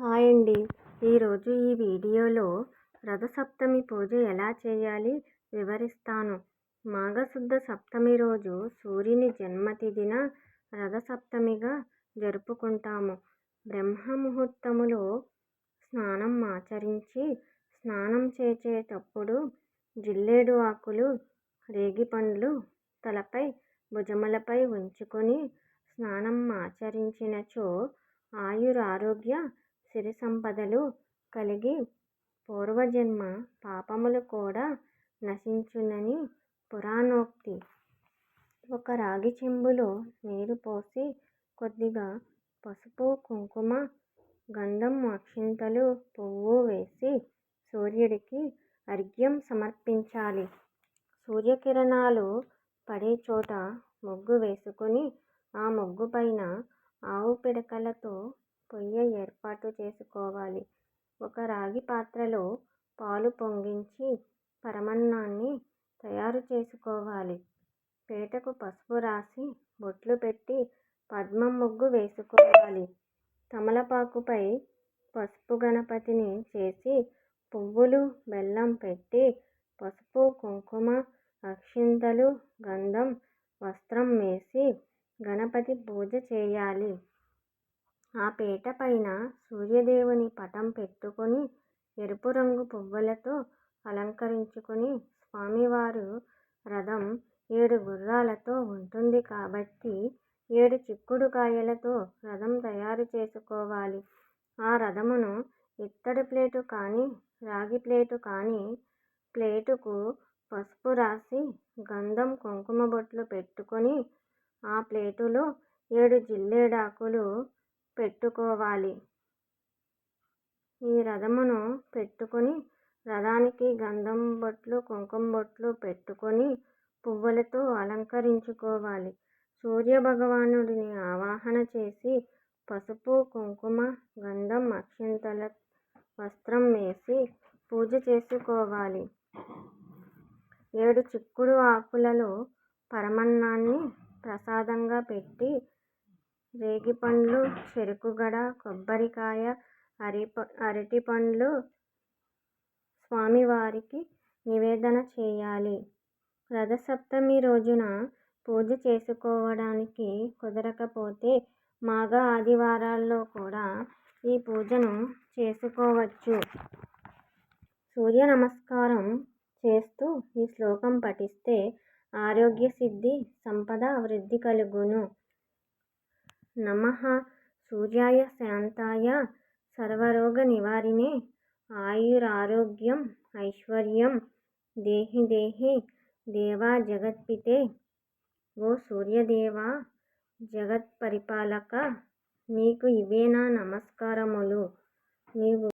Hi అండి ఈరోజు ఈ వీడియోలో రథసప్తమి పూజ ఎలా చేయాలి వివరిస్తాను. మాఘశుద్ధ సప్తమి రోజు సూర్యుని జన్మతిథిన రథసప్తమిగా జరుపుకుంటాము. బ్రహ్మ ముహూర్తములో స్నానం ఆచరించి స్నానం చేసేటప్పుడు జిల్లేడు ఆకులు రేగిపండ్లు తలపై భుజములపై ఉంచుకొని స్నానం ఆచరించినచో ఆయురారోగ్య సిరి సంపదలు కలిగి పూర్వజన్మ పాపములు కూడా నశించునని పురాణోక్తి. ఒక రాగి చెంబులో నీరు పోసి కొద్దిగా పసుపు కుంకుమ గంధం అక్షింతలు పువ్వు వేసి సూర్యుడికి అర్ఘ్యం సమర్పించాలి. సూర్యకిరణాలు పడే చోట ముగ్గు వేసుకుని ఆ ముగ్గు పైన ఆవు పిడకలతో పొయ్య ఏర్పాటు చేసుకోవాలి. ఒక రాగి పాత్రలో పాలు పొంగించి పరమన్నాన్ని తయారు చేసుకోవాలి. పీటకు పసుపు రాసి బొట్లు పెట్టి పద్మం ముగ్గు వేసుకోవాలి. తమలపాకుపై పసుపు గణపతిని చేసి పువ్వులు బెల్లం పెట్టి పసుపు కుంకుమ అక్షింతలు గంధం వస్త్రం వేసి గణపతి పూజ చేయాలి. ఆ పీట పైన సూర్యదేవుని పటం పెట్టుకొని ఎరుపు రంగు పువ్వులతో అలంకరించుకొని స్వామివారు రథం ఏడు గుర్రాలతో ఉంటుంది కాబట్టి ఏడు చిక్కుడు కాయలతో రథం తయారు చేసుకోవాలి. ఆ రథమును ఇత్తడి ప్లేటు కానీ రాగి ప్లేటు కానీ ప్లేటుకు పసుపు రాసి గంధం కుంకుమ బొట్లు పెట్టుకొని ఆ ప్లేటులో ఏడు జిల్లేడాకులు పెట్టుకోవాలి. ఈ రథమును పెట్టుకొని రథానికి గంధం బొట్లు కుంకుమ బొట్లు పెట్టుకొని పువ్వులతో అలంకరించుకోవాలి. సూర్య భగవానుడిని ఆవాహన చేసి పసుపు కుంకుమ గంధం అక్షింతల వస్త్రం వేసి పూజ చేసుకోవాలి. ఏడు చిక్కుడు ఆకులలో పరమన్నాన్ని ప్రసాదంగా పెట్టి రేగిపండ్లు చెరుకుగడ కొబ్బరికాయ అరిప అరటిపండ్లు స్వామివారికి నివేదన చేయాలి. రథసప్తమి రోజున పూజ చేసుకోవడానికి కుదరకపోతే మాఘ ఆదివారాల్లో కూడా ఈ పూజను చేసుకోవచ్చు. సూర్య నమస్కారం చేస్తూ ఈ శ్లోకం పఠిస్తే ఆరోగ్య సిద్ధి సంపద వృద్ధి కలుగును. నమ సూర్యాయ శాంతాయ సర్వరోగ నివారిణే ఆయురారోగ్యం ఐశ్వర్యం దేహి దేహి దేవా జగత్పితే. ఓ సూర్యదేవా జగత్ పరిపాలక నీకు ఇవే నా నమస్కారములు? నీవు